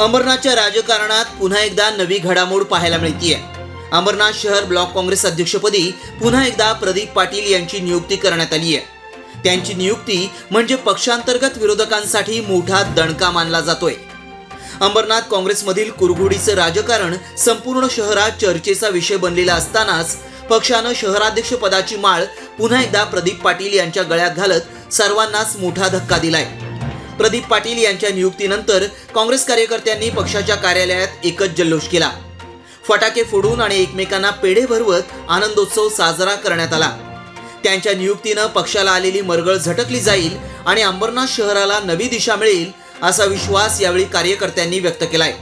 अंबरनाथच्या राजकारणात पुन्हा एकदा नवी घडामोड पाहायला मिळतीये. अंबरनाथ शहर ब्लॉक काँग्रेस अध्यक्षपदी पुन्हा एकदा प्रदीप पाटील यांची नियुक्ती करण्यात आली आहे त्यांची नियुक्ती म्हणजे पक्षांतर्गत विरोधकांसाठी मोठा दणका मानला जातोय. अंबरनाथ काँग्रेसमधील कुरघोडीचं राजकारण संपूर्ण शहरात चर्चेचा विषय बनलेला असतानाच पक्षानं शहराध्यक्ष पदाची माळ पुन्हा एकदा प्रदीप पाटील यांच्या गळ्यात घालत सर्वांनाच मोठा धक्का दिलाय. प्रदीप पाटील यांच्या नियुक्तीनंतर काँग्रेस कार्यकर्त्यांनी पक्षाच्या कार्यालयात एकच जल्लोष केला. फटाके फोडून आणि एकमेकांना पेढे भरवत आनंदोत्सव साजरा करण्यात आला. त्यांच्या नियुक्तीनं पक्षाला आलेली मरगळ झटकली जाईल आणि अंबरनाथ शहराला नवी दिशा मिळेल असा विश्वास यावेळी कार्यकर्त्यांनी व्यक्त केलाय.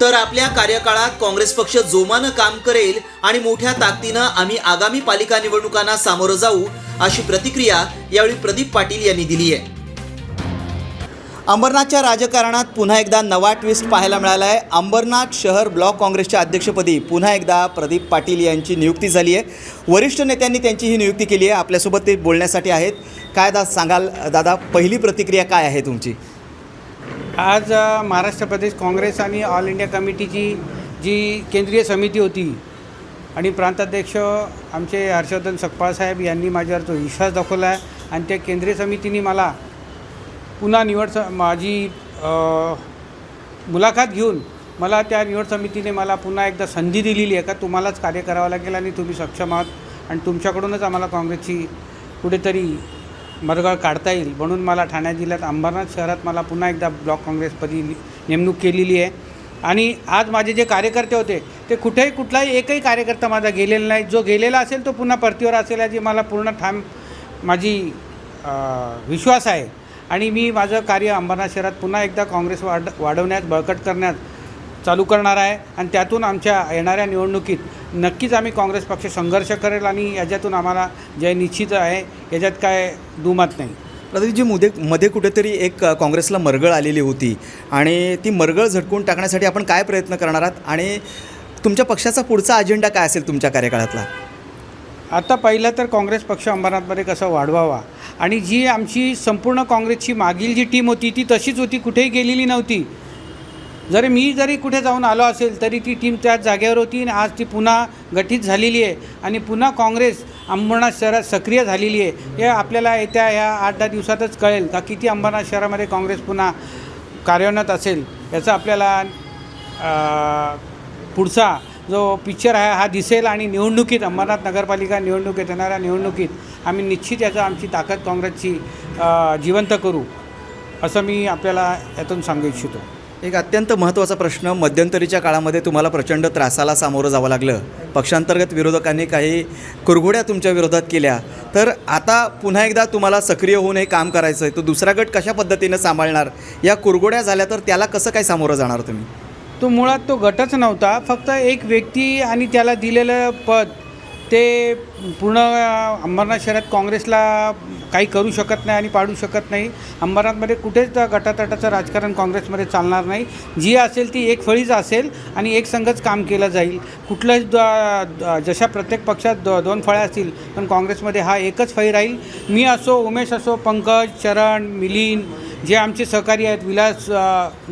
तर आपल्या कार्यकाळात काँग्रेस पक्ष जोमानं काम करेल आणि मोठ्या ताकदीनं आम्ही आगामी पालिका निवडणुकांना सामोरं जाऊ अशी प्रतिक्रिया यावेळी प्रदीप पाटील यांनी दिली आहे अंबरनाथच्या राजकारणात पुन्हा एकदा नवा ट्विस्ट पाहायला मिळाला आहे अंबरनाथ शहर ब्लॉक काँग्रेसच्या अध्यक्षपदी पुन्हा एकदा प्रदीप पाटील यांची नियुक्ती झाली आहे. वरिष्ठ नेत्यांनी त्यांची ही नियुक्ती केली आहे. आपल्यासोबत ते बोलण्यासाठी आहेत. काय दा सांगाल दादा पहिली प्रतिक्रिया काय आहे तुमची? आज महाराष्ट्र प्रदेश काँग्रेस आणि ऑल इंडिया कमिटीची जी केंद्रीय समिती होती आणि प्रांताध्यक्ष आमचे हर्षवर्धन सकपाळ साहेब यांनी माझ्यावर तो विश्वास दाखवला आहे. आणि त्या केंद्रीय समितीने मला पुन्हा निवड स माझी मुलाखत घेऊन मला त्या निवड समितीने मला पुन्हा एकदा संधी दिलेली आहे का? तुम्हालाच कार्य करावं लागेल आणि तुम्ही सक्षम आहात आणि तुमच्याकडूनच आम्हाला काँग्रेसची कुठेतरी मरगळ काढता येईल म्हणून मला ठाणे जिल्ह्यात अंबरनाथ शहरात मला पुन्हा एकदा ब्लॉक काँग्रेसपदी नेमणूक केलेली आहे. आणि आज माझे जे कार्यकर्ते होते ते कुठेही कुठलाही एकही कार्यकर्ता माझा गेलेला नाही. जो गेलेला असेल तो पुन्हा परतीवर असेल याची मला पूर्ण ठाम माझी विश्वास आहे. आणि मी माझं कार्य अंबरनाथ शहरात पुन्हा एकदा काँग्रेस वाढ वाढवण्यात बळकट करण्यात चालू करणार आहे. आणि त्यातून आमच्या येणाऱ्या निवडणुकीत नक्कीच आम्ही काँग्रेस पक्ष संघर्ष करेल आणि याच्यातून आम्हाला जय निश्चित आहे याच्यात काय दुमत नाही. प्रदीपजी मुदे मध्ये कुठेतरी एक काँग्रेसला मरगळ आलेली होती आणि ती मरगळ झटकून टाकण्यासाठी आपण काय प्रयत्न करणार आहात? आणि तुमच्या पक्षाचा पुढचा अजेंडा काय असेल तुमच्या कार्यकाळातला? आता पहिलं तर काँग्रेस पक्ष अंबरनाथमध्ये कसं वाढवावा. आणि जी आमची संपूर्ण काँग्रेसची मागील जी टीम होती ती तशीच होती कुठेही गेलेली नव्हती. जरी मी जरी कुठे जाऊन आलो असेल तरी ती टीम त्याच जागेवर होती आणि आज ती पुन्हा गठीत झालेली आहे. आणि पुन्हा काँग्रेस अंबरनाथ शहरात सक्रिय झालेली आहे. हे आपल्याला येत्या ह्या आठ दहा दिवसातच कळेल का किती अंबरनाथ शहरामध्ये काँग्रेस पुन्हा कार्यान्वित असेल याचा आपल्याला पुढचा जो पिक्चर आहे हा दिसेल आणि निवडणुकीत अंबरनाथ नगरपालिका निवडणुकीत येणाऱ्या निवडणुकीत आम्ही निश्चित याचा आमची ताकद काँग्रेसची जिवंत करू असं मी आपल्याला यातून सांगू इच्छितो. एक अत्यंत महत्त्वाचा प्रश्न मध्यंतरीच्या काळामध्ये तुम्हाला प्रचंड त्रासाला सामोरं जावं लागलं. पक्षांतर्गत विरोधकांनी काही कुरघोड्या तुमच्या विरोधात केल्या. तर आता पुन्हा एकदा तुम्हाला सक्रिय होऊन हे काम करायचं आहे तो दुसरा गट कशा पद्धतीनं सांभाळणार? या कुरघोड्या झाल्या तर त्याला कसं काय सामोरं जाणार तुम्ही? तो मुळात तो गटच नव्हता. फक्त एक व्यक्ती आणि त्याला दिलेलं पद ते पूर्ण अंबरनाथ शहरात काँग्रेसला काही करू शकत नाही आणि पाडू शकत नाही. अंबरनाथमध्ये कुठेच गटातटाचं राजकारण काँग्रेसमध्ये चालणार नाही. जी असेल ती एक फळीच असेल आणि एक संघच काम केलं जाईल. कुठलंच द- जशा प्रत्येक पक्षात द दोन फळ्या असतील पण काँग्रेसमध्ये हा एकच फळी राहील. मी असो उमेश असो पंकज चरण मिलिंद जे आमचे सहकारी आहेत विलास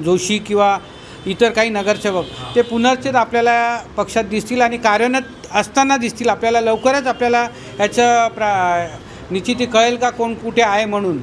जोशी किंवा इतर काही नगरसेवक. ते पुनर्चित आपल्याला पक्षात दिसतील आणि कार्यान्वित असताना दिसतील. आपल्याला लवकरच आपल्याला याचं प्रा निश्चिती कळेल का कोण कुठे आहे म्हणून.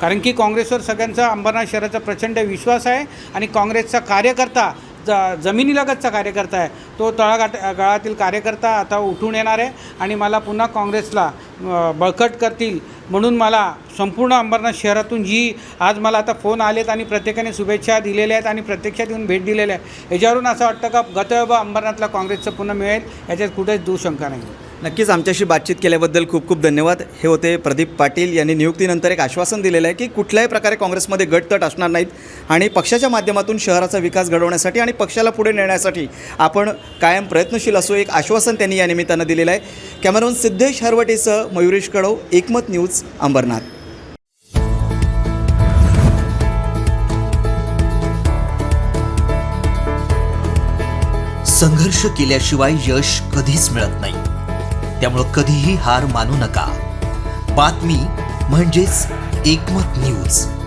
कारण की काँग्रेसवर सगळ्यांचा अंबरनाथ शहराचा प्रचंड विश्वास आहे आणि काँग्रेसचा कार्यकर्ता ज जमिनीलगतचा कार्यकर्ता आहे. तो तळागाट गळातील कार्यकर्ता आता उठून येणार आहे आणि मला पुन्हा काँग्रेसला बळकट करतील म्हणून मला संपूर्ण अंबरनाथ शहरातून जी आज मला आता फोन आलेत आणि प्रत्येकाने शुभेच्छा दिलेल्या आहेत आणि प्रत्यक्षात येऊन भेट दिलेल्या आहे याच्यावरून असं वाटतं का गतवैभव अंबरनाथला काँग्रेसचं पुन्हा मिळेल? याच्यात कुठेच दुशंका नाही. नक्कीच आमच्याशी बातचीत केल्याबद्दल खूप खूप धन्यवाद. हे होते प्रदीप पाटील यांनी नियुक्तीनंतर एक आश्वासन दिलेलं आहे की कुठल्याही प्रकारे काँग्रेसमध्ये गटतट असणार नाहीत आणि पक्षाच्या माध्यमातून शहराचा विकास घडवण्यासाठी आणि पक्षाला पुढे नेण्यासाठी आपण कायम प्रयत्नशील असो एक आश्वासन त्यांनी या निमित्तानं दिलेलं आहे. कॅमेरॉन सिद्धेश हरवटेसह मयुरेश कडव एकमत न्यूज अंबरनाथ. संघर्ष केल्याशिवाय यश कधीच मिळत नाही. त्यामुळं कधीही हार मानू नका. बातमी म्हणजेच एकमत न्यूज.